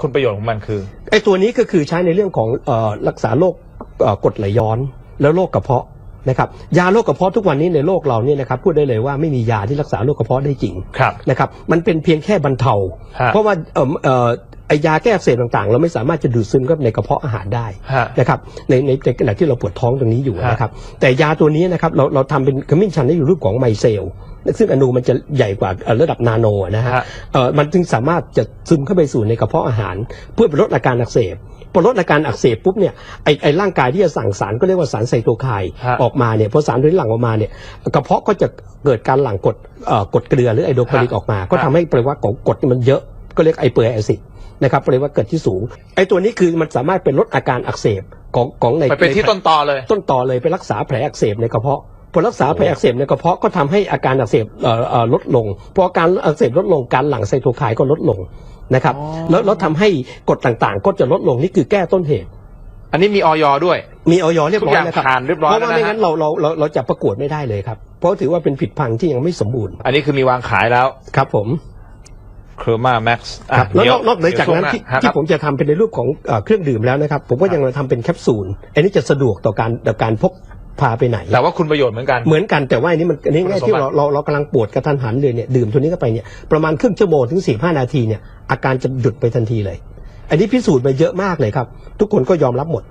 คุณประโยชน์ของมันคือ ไอ้ตัวนี้ก็คือใช้ในเรื่องของเออรักษาโรคเอ่อกรดไหลย้อนแล้วโรคกระเพาะนะครับยาโรคกระเพาะทุกวันนี้ในโลกเราเนี่ยนะครับพูดได้เลยว่าไม่มียาที่รักษาโรคกระเพาะได้จริงครับ นะครับมันเป็นเพียงแค่บรรเทา ฮะ เพราะว่าเอ่อเอ่อไอยาแก้อักเสบต่างๆ เราไม่สามารถจะดูดซึมเข้าไปในกระเพาะอาหารได้ ฮะ นะครับในในในขณะที่เราปวดท้องตรงนี้อยู่ฮะนะครับแต่ยาตัวนี้นะครับเราเราทำเป็นขมิ้นชันให้อยู่รูปของไมเซล ซึ่งอนูมันจะใหญ่กว่าเอ่อระดับนาโนนะฮะฮะเอ่อมันจึงสามารถจะซึมเข้าไปสู่ในกระเพาะอาหาร เพื่อไปลดอาการอักเสบพอลดอาการอักเสบปุ๊บเนี่ยไอไอร่างกายที่จะสั่งสารก็เรียกว่าสารไซโตไคน์ฮะออกมาเนี่ยพอสารตัวนี้หลั่งออกมาเนี่ยกระเพาะก็จะเกิดการหลั่งกรดเอ่อกรดเกลือหรือไอโดคาลิกฮะออกมา ก็ฮะทำให้ปริมาณของกรดมันเยอะก็เรียกไอเปอร์แอซิดนะครับปริมาณเกิดที่สูงไอตัวนี้คือมันสามารถเป็นลดอาการอักเสบของของในไปเป็นที่ใต้นตอเลย ต้นต่อเลยไปรักษาแผลอักเสบในกระเพาะ พอรักษาแผลอักเสบในกระเพาะก็ทำให้อาการอักเสบเอ่อเอ่อลดลงพออาการอักเสบลดลงการหลั่งไซโตไคน์ก็ลดลงนะครับอ๋อแล้วแล้วทำให้กรดต่างๆ ก็จะลดลงนี่คือแก้ต้นเหตุ อันนี้มีออยด้วย มีออยเรียบร้อยทุกอย่างแล้วครับผ่านเรียบร้อยเพราะแล้วว่านะไม่งั้นเราเราเราเราจะประกวดไม่ได้เลยครับ เพราะถือว่าเป็นผิดพังที่ยังไม่สมบูรณ์ อันนี้คือมีวางขายแล้วครับผมเคอร์มาแม็กซ์ครับแล้วนอกนอกเหนือจากนั้นที่ที่ผมจะทำเป็นในรูปของเอ่อเครื่องดื่มแล้วนะครับ ผมก็ยังมาทำเป็นแคปซูล อันนี้จะสะดวกต่อการต่อการพก พาไปไหน แต่ว่าคุณประโยชน์เหมือนกัน เหมือนกันแต่ว่าอันนี้มันอันนี้ง่ายคุณสมที่บัติเราเราเรากำลังปวดกระทันหันเลยเนี่ยดื่มตัวนี้เข้าไปเนี่ยประมาณครึ่งชั่วโมงถึงสี่ห้านาทีเนี่ยอาการจะหยุดไปทันทีเลย อันนี้พิสูจน์มาเยอะมากเลยครับ ทุกคนก็ยอมรับหมด